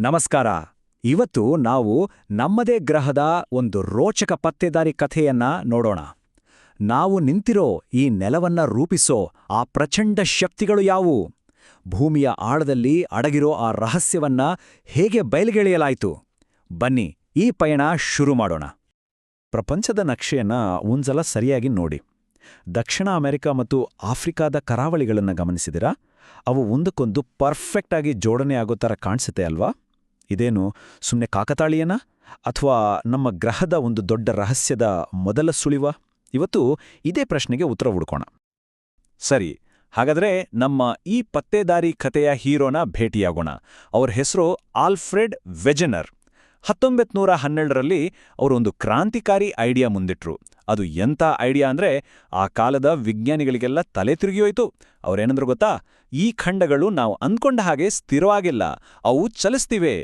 ನಮಸ್ಕಾರ. ಇವತ್ತು ನಾವು ನಮ್ಮದೇ ಗ್ರಹದ ಒಂದು ರೋಚಕ ಪತ್ತೆದಾರಿ ಕಥೆಯನ್ನ ನೋಡೋಣ. ನಾವು ನಿಂತಿರೋ ಈ ನೆಲವನ್ನ ರೂಪಿಸೋ ಆ ಪ್ರಚಂಡ ಶಕ್ತಿಗಳು ಯಾವುವು? ಭೂಮಿಯ ಆಳದಲ್ಲಿ ಅಡಗಿರೋ ಆ ರಹಸ್ಯವನ್ನ ಹೇಗೆ ಬಯಲ್ಗೆಳೆಯಲಾಯಿತು? ಬನ್ನಿ, ಈ ಪಯಣ ಶುರು ಮಾಡೋಣ. ಪ್ರಪಂಚದ ನಕ್ಷೆಯನ್ನ ಒಂದ್ಸಲ ಸರಿಯಾಗಿ ನೋಡಿ. ದಕ್ಷಿಣ ಅಮೆರಿಕ ಮತ್ತು ಆಫ್ರಿಕಾದ ಕರಾವಳಿಗಳನ್ನು ಗಮನಿಸಿದಿರಾ? ಅವು ಒಂದಕ್ಕೊಂದು ಪರ್ಫೆಕ್ಟಾಗಿ ಜೋಡಣೆ ಆಗೋ ಥರ ಕಾಣಿಸುತ್ತೆ ಅಲ್ವಾ? ಇದೇನು ಸುಮ್ಮನೆ ಕಾಕತಾಳೀಯನ? ಅಥವಾ ನಮ್ಮ ಗ್ರಹದ ಒಂದು ದೊಡ್ಡ ರಹಸ್ಯದ ಮೊದಲ ಸುಳಿವ? ಇವತ್ತು ಇದೇ ಪ್ರಶ್ನೆಗೆ ಉತ್ತರ ಹುಡ್ಕೋಣ. ಸರಿ, ಹಾಗಾದ್ರೆ ನಮ್ಮ ಈ ಪತ್ತೇದಾರಿ ಕಥೆಯ ಹೀರೋನ ಭೇಟಿಯಾಗೋಣ. ಅವರ ಹೆಸರು ಆಲ್ಫ್ರೆಡ್ ವೆಜನರ್. ಹತ್ತೊಂಬತ್ತು ನೂರ ಹನ್ನೆರಡರಲ್ಲಿ ಅವರೊಂದು ಕ್ರಾಂತಿಕಾರಿ ಐಡಿಯಾ ಮುಂದಿಟ್ರು. ಅದು ಎಂಥ ಐಡಿಯಾ ಅಂದ್ರೆ ಆ ಕಾಲದ ವಿಜ್ಞಾನಿಗಳಿಗೆಲ್ಲ ತಲೆ ತಿರುಗಿಯೋಯ್ತು ಅವ್ರೇನಂದ್ರು ಗೊತ್ತಾ? ಈ ಖಂಡಗಳು ನಾವು ಅಂದ್ಕೊಂಡ ಹಾಗೆ ಸ್ಥಿರವಾಗಿಲ್ಲ. ಅವು ಚಲಿಸ್ತಿವೆ.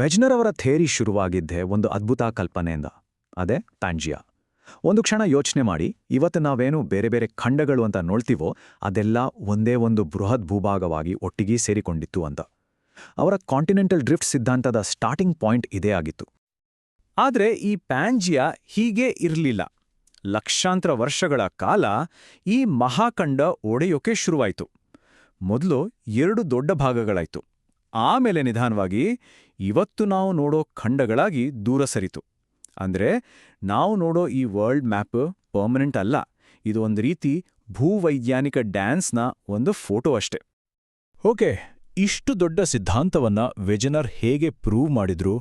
ವೆಜ್ನರ್ ಅವರ ಥೇರಿ ಶುರುವಾಗಿದ್ದೆ ಒಂದು ಅದ್ಭುತ ಕಲ್ಪನೆಯಿಂದ, ಅದೇ ಪ್ಯಾಂಜಿಯಾ ಒಂದು ಕ್ಷಣ ಯೋಚನೆ ಮಾಡಿ, ಇವತ್ತು ನಾವೇನು ಬೇರೆ ಬೇರೆ ಖಂಡಗಳು ಅಂತ ನೋಡ್ತೀವೋ ಅದೆಲ್ಲ ಒಂದೇ ಒಂದು ಬೃಹತ್ ಭೂಭಾಗವಾಗಿ ಒಟ್ಟಿಗೆ ಸೇರಿಕೊಂಡಿತ್ತು ಅಂತ. ಅವರ ಕಾಂಟಿನೆಂಟಲ್ ಡ್ರಿಫ್ಟ್ ಸಿದ್ಧಾಂತದ ಸ್ಟಾರ್ಟಿಂಗ್ ಪಾಯಿಂಟ್ ಇದೇ ಆಗಿತ್ತು. ಆದರೆ ಈ ಪ್ಯಾಂಜಿಯಾ ಹೀಗೆ ಇರಲಿಲ್ಲ. ಲಕ್ಷಾಂತರ ವರ್ಷಗಳ ಕಾಲ ಈ ಮಹಾಖಂಡ ಒಡೆಯೋಕೆ ಶುರುವಾಯಿತು. ಮೊದಲು ಎರಡು ದೊಡ್ಡ ಭಾಗಗಳಾಯಿತು. ಆಮೇಲೆ ನಿಧಾನವಾಗಿ ಇವತ್ತು ನಾವು ನೋಡೋ ಖಂಡಗಳಾಗಿ ದೂರ ಸರಿತು. ಅಂದ್ರೆ ನಾವು ನೋಡೋ ಈ ವರ್ಲ್ಡ್ ಮ್ಯಾಪ್ ಪರ್ಮನೆಂಟ್ ಅಲ್ಲ, ಇದು ಒಂದು ರೀತಿ ಭೂವೈಜ್ಞಾನಿಕ ಡ್ಯಾನ್ಸ್ನ ಒಂದು ಫೋಟೋ ಅಷ್ಟೆ. ಓಕೆ, ಇಷ್ಟು ದೊಡ್ಡ ಸಿದ್ಧಾಂತವನ್ನ ವೆಜನರ್ ಹೇಗೆ ಪ್ರೂವ್ ಮಾಡಿದ್ರು,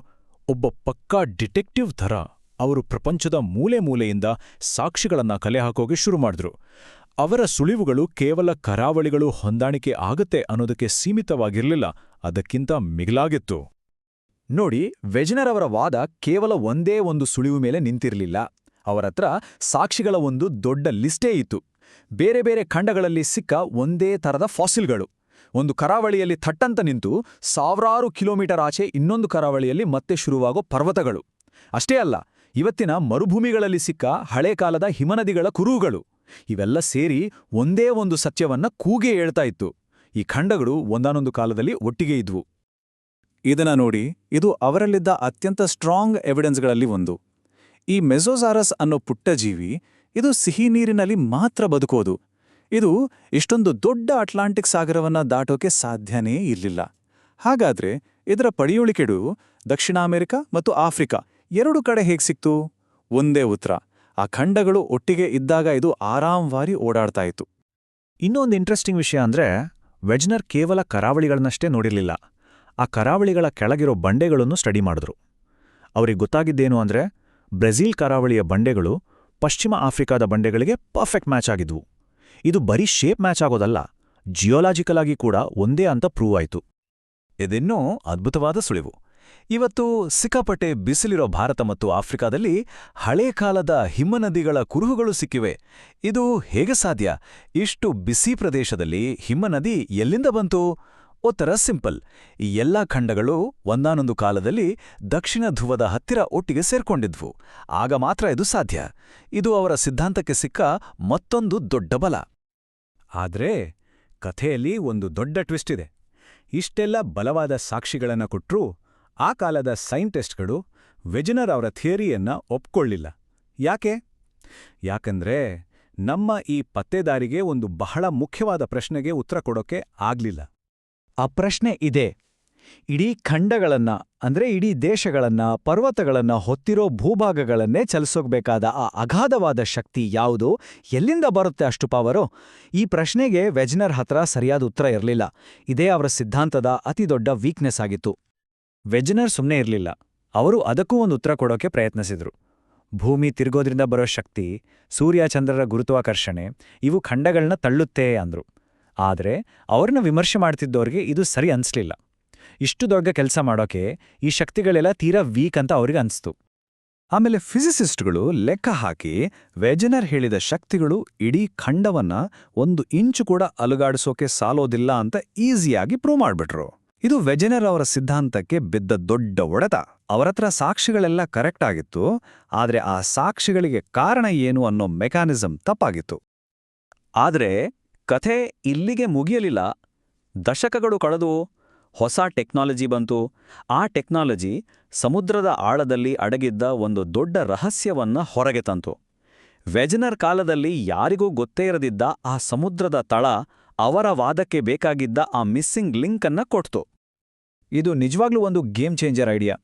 ಒಬ್ಬ ಪಕ್ಕಾ ಡಿಟೆಕ್ಟಿವ್ ಥರ ಅವರು ಪ್ರಪಂಚದ ಮೂಲೆ ಮೂಲೆಯಿಂದ ಸಾಕ್ಷಿಗಳನ್ನ ಕಲೆ ಹಾಕೋಕೆ ಶುರು ಮಾಡಿದ್ರು. ಅವರ ಸುಳಿವುಗಳು ಕೇವಲ ಕರಾವಳಿಗಳು ಹೊಂದಾಣಿಕೆ ಆಗತ್ತೆ ಅನ್ನೋದಕ್ಕೆ ಸೀಮಿತವಾಗಿರಲಿಲ್ಲ, ಅದಕ್ಕಿಂತ ಮಿಗಿಲಾಗಿತ್ತು. ನೋಡಿ, ವೆಜನರ್ ಅವರ ವಾದ ಕೇವಲ ಒಂದೇ ಒಂದು ಸುಳಿವು ಮೇಲೆ ನಿಂತಿರಲಿಲ್ಲ. ಅವರತ್ರ ಸಾಕ್ಷಿಗಳ ಒಂದು ದೊಡ್ಡ ಲಿಸ್ಟೇ ಇತ್ತು. ಬೇರೆ ಬೇರೆ ಖಂಡಗಳಲ್ಲಿ ಸಿಕ್ಕ ಒಂದೇ ಥರದ ಫಾಸಿಲ್ಗಳು. ಒಂದು ಕರಾವಳಿಯಲ್ಲಿ ಥಟ್ಟಂತ ನಿಂತು ಸಾವಿರಾರು ಕಿಲೋಮೀಟರ್ ಆಚೆ ಇನ್ನೊಂದು ಕರಾವಳಿಯಲ್ಲಿ ಮತ್ತೆ ಶುರುವಾಗೋ ಪರ್ವತಗಳು. ಅಷ್ಟೇ ಅಲ್ಲ, ಇವತ್ತಿನ ಮರುಭೂಮಿಗಳಲ್ಲಿ ಸಿಕ್ಕ ಹಳೆ ಕಾಲದ ಹಿಮನದಿಗಳ ಕುರುಹುಗಳು. ಇವೆಲ್ಲ ಸೇರಿ ಒಂದೇ ಒಂದು ಸತ್ಯವನ್ನ ಕೂಗೆ ಹೇಳ್ತಾ ಇತ್ತು. ಈ ಖಂಡಗಳು ಒಂದಾನೊಂದು ಕಾಲದಲ್ಲಿ ಒಟ್ಟಿಗೆ ಇದ್ವು. ಇದನ್ನ ನೋಡಿ ಇದು ಅವರಲ್ಲಿದ್ದ ಅತ್ಯಂತ ಸ್ಟ್ರಾಂಗ್ ಎವಿಡೆನ್ಸ್ಗಳಲ್ಲಿ ಒಂದು. ಈ ಮೆಸೋಸಾರಸ್ ಅನ್ನೋ ಪುಟ್ಟ ಜೀವಿ ಇದು ಸಿಹಿ ನೀರಿನಲ್ಲಿ ಮಾತ್ರ ಬದುಕೋದು. ಇದು ಇಷ್ಟೊಂದು ದೊಡ್ಡ ಅಟ್ಲಾಂಟಿಕ್ ಸಾಗರವನ್ನ ದಾಟೋಕೆ ಸಾಧ್ಯನೇ ಇರಲಿಲ್ಲ. ಹಾಗಾದ್ರೆ ಇದರ ಪಡೆಯುಳಿಕೆಡು ದಕ್ಷಿಣ ಅಮೆರಿಕ ಮತ್ತು ಆಫ್ರಿಕಾ ಎರಡು ಕಡೆ ಹೇಗೆ ಸಿಕ್ತು? ಒಂದೇ ಉತ್ತರ. ಆ ಖಂಡಗಳು ಒಟ್ಟಿಗೆ ಇದ್ದಾಗ ಇದು ಆರಾಮವಾಗಿ ಓಡಾಡ್ತಾ ಇತ್ತು. ಇನ್ನೊಂದು ಇಂಟ್ರೆಸ್ಟಿಂಗ್ ವಿಷಯ ಅಂದ್ರೆ, ವೆಜ್ನರ್ ಕೇವಲ ಕರಾವಳಿಗಳನ್ನಷ್ಟೇ ನೋಡಿರಲಿಲ್ಲ. ಆ ಕರಾವಳಿಗಳ ಕೆಳಗಿರೋ ಬಂಡೆಗಳನ್ನು ಸ್ಟಡಿ ಮಾಡಿದ್ರು. ಅವರಿಗೆ ಗೊತ್ತಾಗಿದ್ದೇನು ಅಂದ್ರೆ, ಬ್ರೆಜಿಲ್ ಕರಾವಳಿಯ ಬಂಡೆಗಳು ಪಶ್ಚಿಮ ಆಫ್ರಿಕಾದ ಬಂಡೆಗಳಿಗೆ ಪರ್ಫೆಕ್ಟ್ ಮ್ಯಾಚ್ ಆಗಿದ್ವು. ಇದು ಬರೀ ಶೇಪ್ ಮ್ಯಾಚ್ ಆಗೋದಲ್ಲ ಜಿಯೋಲಾಜಿಕಲ್ ಆಗಿ ಕೂಡ ಒಂದೇ ಅಂತ ಪ್ರೂವ್ ಆಯಿತು. ಇದಿನ್ನೂ ಅದ್ಭುತವಾದ ಸುಳಿವು. ಇವತ್ತು ಸಿಕ್ಕಾಪಟ್ಟೆ ಬಿಸಿಲಿರೋ ಭಾರತ ಮತ್ತು ಆಫ್ರಿಕಾದಲ್ಲಿ ಹಳೇ ಕಾಲದ ಹಿಮನದಿಗಳ ಕುರುಹುಗಳು ಸಿಕ್ಕಿವೆ. ಇದು ಹೇಗೆ ಸಾಧ್ಯ? ಇಷ್ಟು ಬಿಸಿ ಪ್ರದೇಶದಲ್ಲಿ ಹಿಮನದಿ ಎಲ್ಲಿಂದ ಬಂತು? ಉತ್ತರ ಸಿಂಪಲ್. ಈ ಎಲ್ಲಾ ಖಂಡಗಳು ಒಂದಾನೊಂದು ಕಾಲದಲ್ಲಿ ದಕ್ಷಿಣ ಧ್ರುವದ ಹತ್ತಿರ ಒಟ್ಟಿಗೆ ಸೇರ್ಕೊಂಡಿದ್ವು. ಆಗ ಮಾತ್ರ ಇದು ಸಾಧ್ಯ. ಇದು ಅವರ ಸಿದ್ಧಾಂತಕ್ಕೆ ಸಿಕ್ಕ ಮತ್ತೊಂದು ದೊಡ್ಡ ಬಲ. ಆದ್ರೆ ಕಥೆಯಲ್ಲಿ ಒಂದು ದೊಡ್ಡ ಟ್ವಿಸ್ಟ್ ಇದೆ. ಇಷ್ಟೆಲ್ಲ ಬಲವಾದ ಸಾಕ್ಷಿಗಳನ್ನ ಕೊಟ್ರೂ ಆ ಕಾಲದ ಸೈಂಟಿಸ್ಟ್ಗಳು ವೆಜನರ್ ಅವರ ಥಿಯರಿಯನ್ನ ಒಪ್ಕೊಳ್ಳಿಲ್ಲ. ಯಾಕೆ? ಯಾಕಂದ್ರೆ ನಮ್ಮ ಈ ಪತ್ತೆದಾರಿಗೆ ಒಂದು ಬಹಳ ಮುಖ್ಯವಾದ ಪ್ರಶ್ನೆಗೆ ಉತ್ತರ ಕೊಡೋಕೆ ಆಗ್ಲಿಲ್ಲ. ಆ ಪ್ರಶ್ನೆ ಇದೆ. ಇಡೀ ಖಂಡಗಳನ್ನ, ಅಂದ್ರೆ ಇಡೀ ದೇಶಗಳನ್ನ, ಪರ್ವತಗಳನ್ನ ಹೊತ್ತಿರೋ ಭೂಭಾಗಗಳನ್ನೇ ಚಲಿಸೋಗ್ಬೇಕಾದ ಆ ಅಗಾಧವಾದ ಶಕ್ತಿ ಯಾವುದು? ಎಲ್ಲಿಂದ ಬರುತ್ತೆ ಅಷ್ಟು ಪಾವರು ಈ ಪ್ರಶ್ನೆಗೆ ವೆಜ್ನರ್ ಹತ್ರ ಸರಿಯಾದ ಉತ್ತರ ಇರಲಿಲ್ಲ. ಇದೇ ಅವರ ಸಿದ್ಧಾಂತದ ಅತಿದೊಡ್ಡ ವೀಕ್ನೆಸ್ ಆಗಿತ್ತು. ವೆಜ್ನರ್ ಸುಮ್ಮನೆ ಇರಲಿಲ್ಲ. ಅವರು ಅದಕ್ಕೂ ಒಂದು ಉತ್ತರ ಕೊಡೋಕೆ ಪ್ರಯತ್ನಿಸಿದರು. ಭೂಮಿ ತಿರುಗೋದ್ರಿಂದ ಬರೋ ಶಕ್ತಿ, ಸೂರ್ಯ ಚಂದ್ರರ ಗುರುತ್ವಾಕರ್ಷಣೆ, ಇವು ಖಂಡಗಳನ್ನ ತಳ್ಳುತ್ತೆ ಅಂದ್ರು. ಆದರೆ ಅವ್ರನ್ನ ವಿಮರ್ಶೆ ಮಾಡ್ತಿದ್ದವ್ರಿಗೆ ಇದು ಸರಿ ಅನ್ಸ್ಲಿಲ್ಲ. ಇಷ್ಟು ದೊಡ್ಡ ಕೆಲಸ ಮಾಡೋಕೆ ಈ ಶಕ್ತಿಗಳೆಲ್ಲ ತೀರಾ ವೀಕ್ ಅಂತ ಅವ್ರಿಗೆ ಅನಿಸ್ತು. ಆಮೇಲೆ ಫಿಸಿಸಿಸ್ಟ್ಗಳು ಲೆಕ್ಕ ಹಾಕಿ ವೆಜನರ್ ಹೇಳಿದ ಶಕ್ತಿಗಳು ಇಡೀ ಖಂಡವನ್ನ ಒಂದು ಇಂಚು ಕೂಡ ಅಲುಗಾಡಿಸೋಕೆ ಸಾಲೋದಿಲ್ಲ ಅಂತ ಈಸಿಯಾಗಿ ಪ್ರೂವ್ ಮಾಡ್ಬಿಟ್ರು. ಇದು ವೆಜನರ್ ಅವರ ಸಿದ್ಧಾಂತಕ್ಕೆ ಬಿದ್ದ ದೊಡ್ಡ ಒಡೆತ. ಅವರತ್ರ ಸಾಕ್ಷಿಗಳೆಲ್ಲ ಕರೆಕ್ಟ್ ಆಗಿತ್ತು. ಆದರೆ ಆ ಸಾಕ್ಷಿಗಳಿಗೆ ಕಾರಣ ಏನು ಅನ್ನೋ ಮೆಕ್ಯಾನಿಸಮ್ ತಪ್ಪಾಗಿತ್ತು. ಆದರೆ ಕಥೆ ಇಲ್ಲಿಗೆ ಮುಗಿಯಲಿಲ್ಲ. ದಶಕಗಳು ಕಳೆದು, ಹೊಸ ಟೆಕ್ನಾಲಜಿ ಬಂತು. ಆ ಟೆಕ್ನಾಲಜಿ ಸಮುದ್ರದ ಆಳದಲ್ಲಿ ಅಡಗಿದ್ದ ಒಂದು ದೊಡ್ಡ ರಹಸ್ಯವನ್ನ ಹೊರಗೆ ತಂತು. ವೆಜನರ್ ಕಾಲದಲ್ಲಿ ಯಾರಿಗೂ ಗೊತ್ತೇ ಇರದಿದ್ದ ಆ ಸಮುದ್ರದ ತಳ ಅವರ ವಾದಕ್ಕೆ ಬೇಕಾಗಿದ್ದ ಆ ಮಿಸ್ಸಿಂಗ್ ಲಿಂಕ್ ಅನ್ನ ಕೊಡ್ತು. ಇದು ನಿಜವಾಗ್ಲೂ ಒಂದು ಗೇಮ್ ಚೇಂಜರ್ ಐಡಿಯಾ.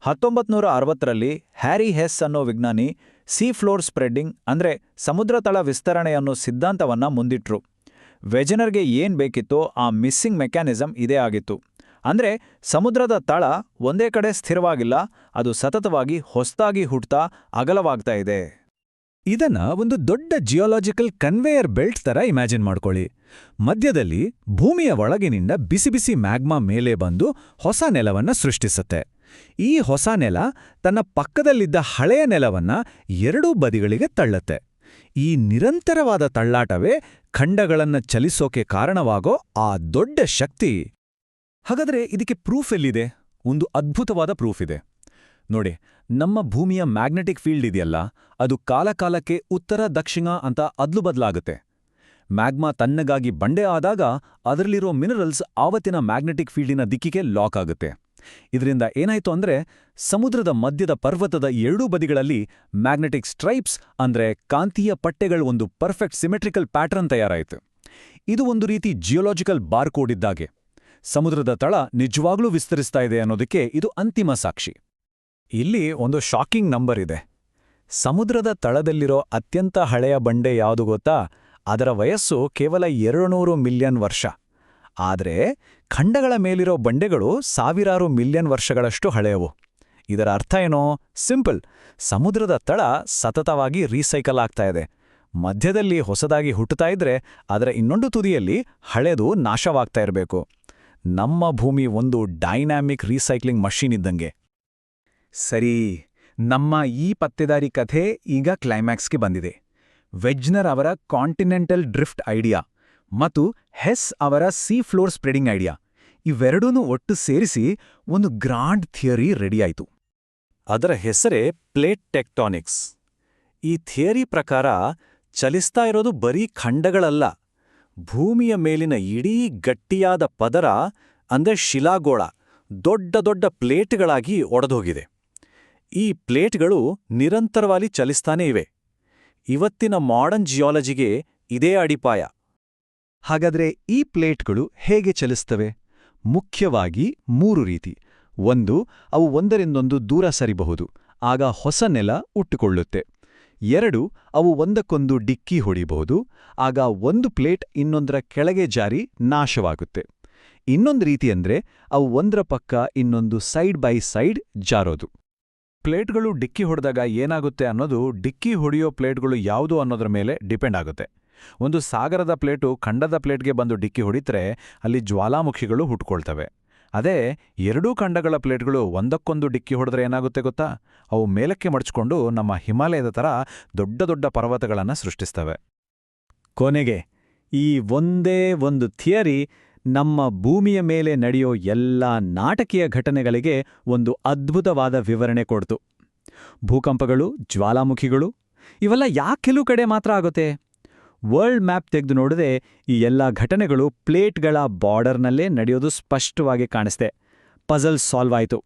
ಹತ್ತೊಂಬತ್ತು ನೂರ ಅರವತ್ತರಲ್ಲಿ ಹ್ಯಾರಿ ಹೆಸ್ ಅನ್ನೋ ವಿಜ್ಞಾನಿ ಸೀ ಫ್ಲೋರ್ ಸ್ಪ್ರೆಡ್ಡಿಂಗ್ ಅಂದ್ರೆ ಸಮುದ್ರ ತಳ ವಿಸ್ತರಣೆ ಅನ್ನೋ ಸಿದ್ಧಾಂತವನ್ನ ಮುಂದಿಟ್ರು. ವೆಜನರ್ಗೆ ಏನ್ ಬೇಕಿತ್ತೋ ಆ ಮಿಸ್ಸಿಂಗ್ ಮೆಕ್ಯಾನಿಸಮ್ ಇದೇ ಆಗಿತ್ತು. ಅಂದ್ರೆ ಸಮುದ್ರದ ತಳ ಒಂದೇ ಕಡೆ ಸ್ಥಿರವಾಗಿಲ್ಲ, ಅದು ಸತತವಾಗಿ ಹೊಸ್ತಾಗಿ ಹುಟ್ತಾ ಅಗಲವಾಗ್ತಾ ಇದೆ. ಇದನ್ನ ಒಂದು ದೊಡ್ಡ ಜಿಯೋಲಾಜಿಕಲ್ ಕನ್ವೇಯರ್ ಬೆಲ್ಟ್ ತರ ಇಮ್ಯಾಜಿನ್ ಮಾಡ್ಕೊಳ್ಳಿ. ಮಧ್ಯದಲ್ಲಿ ಭೂಮಿಯ ಒಳಗಿನಿಂದ ಬಿಸಿ ಬಿಸಿ ಮ್ಯಾಗ್ಮಾ ಮೇಲೆ ಬಂದು ಹೊಸ ನೆಲವನ್ನ ಸೃಷ್ಟಿಸುತ್ತೆ. ಈ ಹೊಸ ನೆಲ ತನ್ನ ಪಕ್ಕದಲ್ಲಿದ್ದ ಹಳೆಯ ನೆಲವನ್ನ ಎರಡೂ ಬದಿಗಳಿಗೆ ತಳ್ಳತ್ತೆ. ಈ ನಿರಂತರವಾದ ತಳ್ಳಾಟವೇ ಖಂಡಗಳನ್ನ ಚಲಿಸೋಕೆ ಕಾರಣವಾಗೋ ಆ ದೊಡ್ಡ ಶಕ್ತಿ. ಹಾಗಾದ್ರೆ ಇದಕ್ಕೆ ಪ್ರೂಫ್ ಎಲ್ಲಿದೆ? ಒಂದು ಅದ್ಭುತವಾದ ಪ್ರೂಫ್ ಇದೆ. ನೋಡಿ, ನಮ್ಮ ಭೂಮಿಯ ಮ್ಯಾಗ್ನೆಟಿಕ್ ಫೀಲ್ಡ್ ಇದೆಯಲ್ಲ, ಅದು ಕಾಲಕಾಲಕ್ಕೆ ಉತ್ತರ, ದಕ್ಷಿಣ ಅಂತ ಅದ್ಲು ಬದಲಾಗುತ್ತೆ. ಮ್ಯಾಗ್ಮಾ ತನ್ನಗಾಗಿ ಬಂಡೆ ಆದಾಗ ಅದರಲ್ಲಿರೋ ಮಿನರಲ್ಸ್ ಆವತ್ತಿನ ಮ್ಯಾಗ್ನೆಟಿಕ್ ಫೀಲ್ಡಿನ ದಿಕ್ಕಿಗೆ ಲಾಕ್ ಆಗುತ್ತೆ. ಇದರಿಂದ ಏನಾಯ್ತು ಅಂದ್ರೆ ಸಮುದ್ರದ ಮಧ್ಯದ ಪರ್ವತದ ಎರಡೂ ಬದಿಗಳಲ್ಲಿ ಮ್ಯಾಗ್ನೆಟಿಕ್ ಸ್ಟ್ರೈಪ್ಸ್ ಅಂದ್ರೆ ಕಾಂತೀಯ ಪಟ್ಟೆಗಳ ಒಂದು ಪರ್ಫೆಕ್ಟ್ ಸಿಮೆಟ್ರಿಕಲ್ ಪ್ಯಾಟರ್ನ್ ತಯಾರಾಯಿತು. ಇದು ಒಂದು ರೀತಿ ಜಿಯೋಲಾಜಿಕಲ್ ಬಾರ್ಕೋಡ್ ಇದ್ದಾಗೆ. ಸಮುದ್ರದ ತಳ ನಿಜವಾಗ್ಲೂ ವಿಸ್ತರಿಸ್ತಾ ಇದೆ ಅನ್ನೋದಕ್ಕೆ ಇದು ಅಂತಿಮ ಸಾಕ್ಷಿ. ಇಲ್ಲಿ ಒಂದು ಶಾಕಿಂಗ್ ನಂಬರ್ ಇದೆ. ಸಮುದ್ರದ ತಳದಲ್ಲಿರೋ ಅತ್ಯಂತ ಹಳೆಯ ಬಂಡೆ ಯಾವುದು ಗೊತ್ತಾ? ಅದರ ವಯಸ್ಸು ಕೇವಲ ಎರಡುನೂರು ಮಿಲಿಯನ್ ವರ್ಷ. ಆದರೆ ಖಂಡಗಳ ಮೇಲಿರೋ ಬಂಡೆಗಳು ಸಾವಿರಾರು ಮಿಲಿಯನ್ ವರ್ಷಗಳಷ್ಟು ಹಳೆಯವು. ಇದರ ಅರ್ಥ ಏನೋ? ಸಿಂಪಲ್. ಸಮುದ್ರದ ತಳ ಸತತವಾಗಿ ರೀಸೈಕಲ್ ಆಗ್ತಾ ಇದೆ. ಮಧ್ಯದಲ್ಲಿ ಹೊಸದಾಗಿ ಹುಟ್ಟುತ್ತಾ ಇದ್ರೆ ಅದರ ಇನ್ನೊಂದು ತುದಿಯಲ್ಲಿ ಹಳೆದು ನಾಶವಾಗ್ತಾ ಇರಬೇಕು. ನಮ್ಮ ಭೂಮಿ ಒಂದು ಡೈನಾಮಿಕ್ ರೀಸೈಕ್ಲಿಂಗ್ ಮಷೀನ್ ಇದ್ದಂಗೆ. ಸರಿ, ನಮ್ಮ ಈ ಪತ್ತೆದಾರಿ ಕಥೆ ಈಗ ಕ್ಲೈಮ್ಯಾಕ್ಸ್ಗೆ ಬಂದಿದೆ. ವೆಜ್ನರ್ ಅವರ ಕಾಂಟಿನೆಂಟಲ್ ಡ್ರಿಫ್ಟ್ ಐಡಿಯಾ ಮತ್ತು ಹೆಸ್ ಅವರ ಸೀ ಫ್ಲೋರ್ ಸ್ಪ್ರೆಡಿಂಗ್ ಐಡಿಯಾ ಇವೆರಡೂ ಒಟ್ಟು ಸೇರಿಸಿ ಒಂದು ಗ್ರಾಂಡ್ ಥಿಯರಿ ರೆಡಿಯಾಯಿತು. ಅದರ ಹೆಸರೇ ಪ್ಲೇಟ್ ಟೆಕ್ಟಾನಿಕ್ಸ್. ಈ ಥಿಯರಿ ಪ್ರಕಾರ ಚಲಿಸ್ತಾ ಇರೋದು ಬರೀ ಖಂಡಗಳಲ್ಲ, ಭೂಮಿಯ ಮೇಲಿನ ಇಡೀ ಗಟ್ಟಿಯಾದ ಪದರ ಅಂದ್ರೆ ಶಿಲಾಗೋಳ, ದೊಡ್ಡ ದೊಡ್ಡ ಪ್ಲೇಟ್ಗಳಾಗಿ ಒಡೆದೋಗಿದೆ. ಈ ಪ್ಲೇಟ್ಗಳು ನಿರಂತರವಾಗಿ ಚಲಿಸ್ತಾನೇ ಇವೆ. ಇವತ್ತಿನ ಮಾಡರ್ನ್ ಜಿಯಾಲಜಿಗೆ ಇದೇ ಅಡಿಪಾಯ. ಹಾಗಾದ್ರೆ ಈ ಪ್ಲೇಟ್ಗಳು ಹೇಗೆ ಚಲಿಸ್ತವೆ? ಮುಖ್ಯವಾಗಿ ಮೂರು ರೀತಿ. ಒಂದು, ಅವು ಒಂದರಿಂದೊಂದು ದೂರ ಸರಿಬಹುದು, ಆಗ ಹೊಸ ನೆಲ ಉಟ್ಟುಕೊಳ್ಳುತ್ತೆ. ಎರಡು, ಅವು ಒಂದಕ್ಕೊಂದು ಡಿಕ್ಕಿ ಹೊಡಿಬಹುದು, ಆಗ ಒಂದು ಪ್ಲೇಟ್ ಇನ್ನೊಂದರ ಕೆಳಗೆ ಜಾರಿ ನಾಶವಾಗುತ್ತೆ. ಇನ್ನೊಂದು ರೀತಿ ಅಂದ್ರೆ, ಅವು ಒಂದರ ಪಕ್ಕ ಇನ್ನೊಂದು ಸೈಡ್ ಬೈ ಸೈಡ್ ಜಾರೋದು. ಪ್ಲೇಟ್ಗಳು ಡಿಕ್ಕಿ ಹೊಡೆದಾಗ ಏನಾಗುತ್ತೆ ಅನ್ನೋದು ಡಿಕ್ಕಿ ಹೊಡೆಯೋ ಪ್ಲೇಟ್ಗಳು ಯಾವುದು ಅನ್ನೋದ್ರ ಮೇಲೆ ಡಿಪೆಂಡ್ ಆಗುತ್ತೆ. ಒಂದು ಸಾಗರದ ಪ್ಲೇಟು ಖಂಡದ ಪ್ಲೇಟ್ಗೆ ಬಂದು ಡಿಕ್ಕಿ ಹೊಡಿತರೆ ಅಲ್ಲಿ ಜ್ವಾಲಾಮುಖಿಗಳು ಹುಟ್ಕೊಳ್ತವೆ. ಅದೇ ಎರಡೂ ಖಂಡಗಳ ಪ್ಲೇಟ್ಗಳು ಒಂದಕ್ಕೊಂದು ಡಿಕ್ಕಿ ಹೊಡೆದ್ರೆ ಏನಾಗುತ್ತೆ ಗೊತ್ತಾ? ಅವು ಮೇಲಕ್ಕೆ ಮಡಚ್ಕೊಂಡು ನಮ್ಮ ಹಿಮಾಲಯದ ಥರ ದೊಡ್ಡ ದೊಡ್ಡ ಪರ್ವತಗಳನ್ನು ಸೃಷ್ಟಿಸ್ತವೆ. ಕೊನೆಗೆ ಈ ಒಂದೇ ಒಂದು ಥಿಯರಿ ನಮ್ಮ ಭೂಮಿಯ ಮೇಲೆ ನಡೆಯೋ ಎಲ್ಲ ನಾಟಕೀಯ ಘಟನೆಗಳಿಗೆ ಒಂದು ಅದ್ಭುತವಾದ ವಿವರಣೆ ಕೊಡ್ತು. ಭೂಕಂಪಗಳು, ಜ್ವಾಲಾಮುಖಿಗಳು, ಇವೆಲ್ಲ ಯಾಕೆ ಕಡೆ ಮಾತ್ರ ಆಗುತ್ತೆ? ವರ್ಲ್ಡ್ ಮ್ಯಾಪ್ ತೆಗೆದು ನೋಡದೆ ಈ ಎಲ್ಲ ಘಟನೆಗಳು ಪ್ಲೇಟ್ಗಳ ಬಾರ್ಡರ್ನಲ್ಲೇ ನಡೆಯೋದು ಸ್ಪಷ್ಟವಾಗಿ ಕಾಣಿಸ್ತೆ. ಪಜಲ್ ಸಾಲ್ವ್ ಆಯಿತು.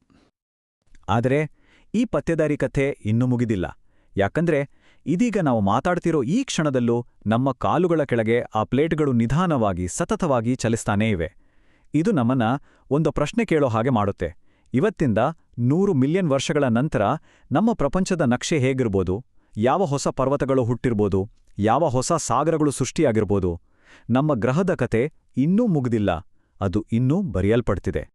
ಆದರೆ ಈ ಪತ್ತೆದಾರಿ ಕಥೆ ಇನ್ನೂ ಮುಗಿದಿಲ್ಲ. ಯಾಕಂದ್ರೆ ಇದೀಗ ನಾವು ಮಾತಾಡ್ತಿರೋ ಈ ಕ್ಷಣದಲ್ಲೂ ನಮ್ಮ ಕಾಲುಗಳ ಕೆಳಗೆ ಆ ಪ್ಲೇಟ್ಗಳು ನಿಧಾನವಾಗಿ, ಸತತವಾಗಿ ಚಲಿಸ್ತಾನೇ ಇವೆ. ಇದು ನಮ್ಮನ್ನ ಒಂದು ಪ್ರಶ್ನೆ ಕೇಳೋ ಹಾಗೆ ಮಾಡುತ್ತೆ. ಇವತ್ತಿಂದ ನೂರು ಮಿಲಿಯನ್ ವರ್ಷಗಳ ನಂತರ ನಮ್ಮ ಪ್ರಪಂಚದ ನಕ್ಷೆ ಹೇಗಿರ್ಬೋದು? ಯಾವ ಹೊಸ ಪರ್ವತಗಳು ಹುಟ್ಟಿರ್ಬೋದು? ಯಾವ ಹೊಸ ಸಾಗರಗಳು ಸೃಷ್ಟಿಯಾಗಿರ್ಬೋದು? ನಮ್ಮ ಗ್ರಹದ ಕತೆ ಇನ್ನೂ ಮುಗ್ದಿಲ್ಲ. ಅದು ಇನ್ನೂ ಬರೆಯಲ್ಪಡ್ತಿದೆ.